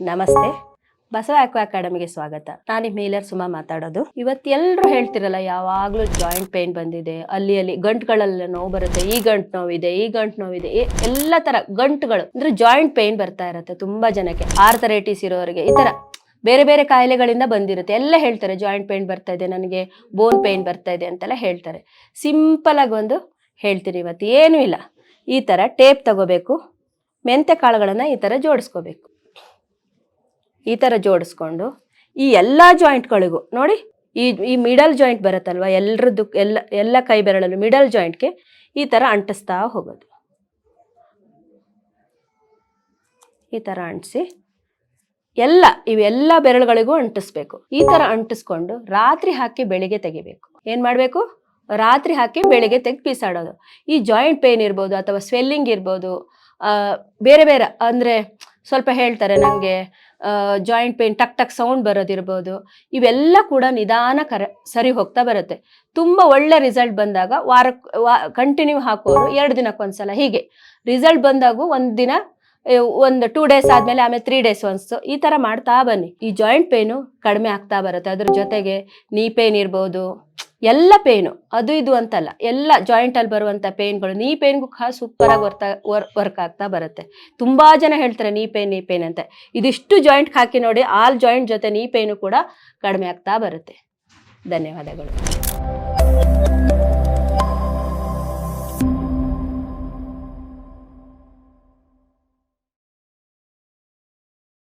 ನಮಸ್ತೆ. ಬಸವ ಆಕ್ವಾ ಅಕಾಡೆಮಿಗೆ ಸ್ವಾಗತ. ನಾನು ಮೇಲರ್ ಸುಮಾ ಮಾತಾಡೋದು. ಇವತ್ತು ಎಲ್ಲರೂ ಹೇಳ್ತಿರಲ್ಲ, ಯಾವಾಗಲೂ ಜಾಯಿಂಟ್ ಪೇನ್ ಬಂದಿದೆ. ಅಲ್ಲಿ ಅಲ್ಲಿ ಗಂಟುಗಳಲ್ಲ ನೋವು ಬರುತ್ತೆ. ಈ ಗಂಟು ನೋವಿದೆ, ಈ ಗಂಟು ನೋವಿದೆ. ಎಲ್ಲ ತರ ಗಂಟುಗಳು. ಅಂದ್ರೆ ಜಾಯಿಂಟ್ ಪೇನ್ ಬರ್ತಾ ಇರುತ್ತೆ ತುಂಬಾ ಜನಕ್ಕೆ. ಆರ್ಥರೈಟಿಸ್ ಇರೋರಿಗೆ. ಈ ತರ ಬೇರೆ ಬೇರೆ ಕಾಯಿಲೆಗಳಿಂದ ಬಂದಿರುತ್ತೆ. ಎಲ್ಲ ಹೇಳ್ತಾರೆ ಜಾಯಿಂಟ್ ಪೇನ್ ಬರ್ತಾ ಇದೆ, ನನಗೆ ಬೋನ್ ಪೇನ್ ಬರ್ತಾ ಇದೆ ಅಂತೆಲ್ಲ ಹೇಳ್ತಾರೆ. ಸಿಂಪಲ್ ಆಗಿ ಒಂದು ಹೇಳ್ತೀನಿ ಇವತ್ತು. ಏನೂ ಇಲ್ಲ. ಈ ಥರ ಟೇಪ್ ತಗೋಬೇಕು. ಮೆಂತೆ ಕಾಳುಗಳನ್ನು ಈ ಥರ ಜೋಡಿಸ್ಕೋಬೇಕು. ಈ ಥರ ಜೋಡಿಸ್ಕೊಂಡು ಈ ಎಲ್ಲ ಜಾಯಿಂಟ್ಗಳಿಗೂ ನೋಡಿ, ಈ ಈ ಮಿಡಲ್ ಜಾಯಿಂಟ್ ಬರುತ್ತಲ್ವ ಎಲ್ಲರದ್ದು ಎಲ್ಲ ಎಲ್ಲ ಕೈ ಬೆರಳಲ್ಲೂ ಮಿಡಲ್ ಜಾಯಿಂಟ್ಗೆ ಈ ಥರ ಅಂಟಿಸ್ತಾ ಹೋಗೋದು. ಈ ಥರ ಅಂಟಿಸಿ, ಎಲ್ಲ ಇವೆಲ್ಲ ಬೆರಳುಗಳಿಗೂ ಅಂಟಿಸ್ಬೇಕು. ಈ ಥರ ಅಂಟಿಸ್ಕೊಂಡು ರಾತ್ರಿ ಹಾಕಿ ಬೆಳಿಗ್ಗೆ ತೆಗಿಬೇಕು. ಏನು ಮಾಡಬೇಕು? ರಾತ್ರಿ ಹಾಕಿ ಬೆಳಿಗ್ಗೆ ತೆಗೆದು ಪೀಸಾಡೋದು. ಈ ಜಾಯಿಂಟ್ ಪೇನ್ ಇರ್ಬೋದು ಅಥವಾ ಸ್ವೆಲ್ಲಿಂಗ್ ಇರ್ಬೋದು ಬೇರೆ ಬೇರೆ, ಅಂದರೆ ಸ್ವಲ್ಪ ಹೇಳ್ತಾರೆ ನನಗೆ ಜಾಯಿಂಟ್ ಪೇನ್ ಟಕ್ ಟಕ್ ಸೌಂಡ್ ಬರೋದಿರ್ಬೋದು. ಇವೆಲ್ಲ ಕೂಡ ನಿಧಾನ ಕರ, ಸರಿ ಹೋಗ್ತಾ ಬರುತ್ತೆ. ತುಂಬ ಒಳ್ಳೆ ರಿಸಲ್ಟ್ ಬಂದಾಗ ವಾರಕ್ಕೆ ವಾ ಕಂಟಿನ್ಯೂ ಹಾಕೋರು ಎರಡು ದಿನಕ್ಕೊಂದ್ಸಲ ಹೀಗೆ ರಿಸಲ್ಟ್ ಬಂದಾಗೂ ಒಂದು ದಿನ ಒಂದು ಟೂ ಡೇಸ್ ಆದಮೇಲೆ ಆಮೇಲೆ ತ್ರೀ ಡೇಸ್ ಒನ್ಸು ಈ ಥರ ಮಾಡ್ತಾ ಬನ್ನಿ. ಈ ಜಾಯಿಂಟ್ ಪೇನು ಕಡಿಮೆ ಆಗ್ತಾ ಬರುತ್ತೆ. ಅದ್ರ ಜೊತೆಗೆ ನೀ ಪೇನ್ ಇರ್ಬೋದು. ಎಲ್ಲ ಪೇನು, ಅದು ಇದು ಅಂತಲ್ಲ, ಎಲ್ಲ ಜಾಯಿಂಟಲ್ಲಿ ಬರುವಂಥ ಪೇನ್ಗಳು, ನೀ ಪೇನ್ಗೂ ಖಾ ಸೂಪರಾಗಿ ವರ್ತ ವರ್ಕ್ ಆಗ್ತಾ ಬರುತ್ತೆ. ತುಂಬ ಜನ ಹೇಳ್ತಾರೆ ನೀ ಪೇನ್ ನೀ ಪೇನ್ ಅಂತ. ಇದಿಷ್ಟು ಜಾಯಿಂಟ್ ಹಾಕಿ ನೋಡಿ ಆಲ್ ಜಾಯಿಂಟ್ ಜೊತೆ ನೀ ಪೇನು ಕೂಡ ಕಡಿಮೆ ಆಗ್ತಾ ಬರುತ್ತೆ. ಧನ್ಯವಾದಗಳು.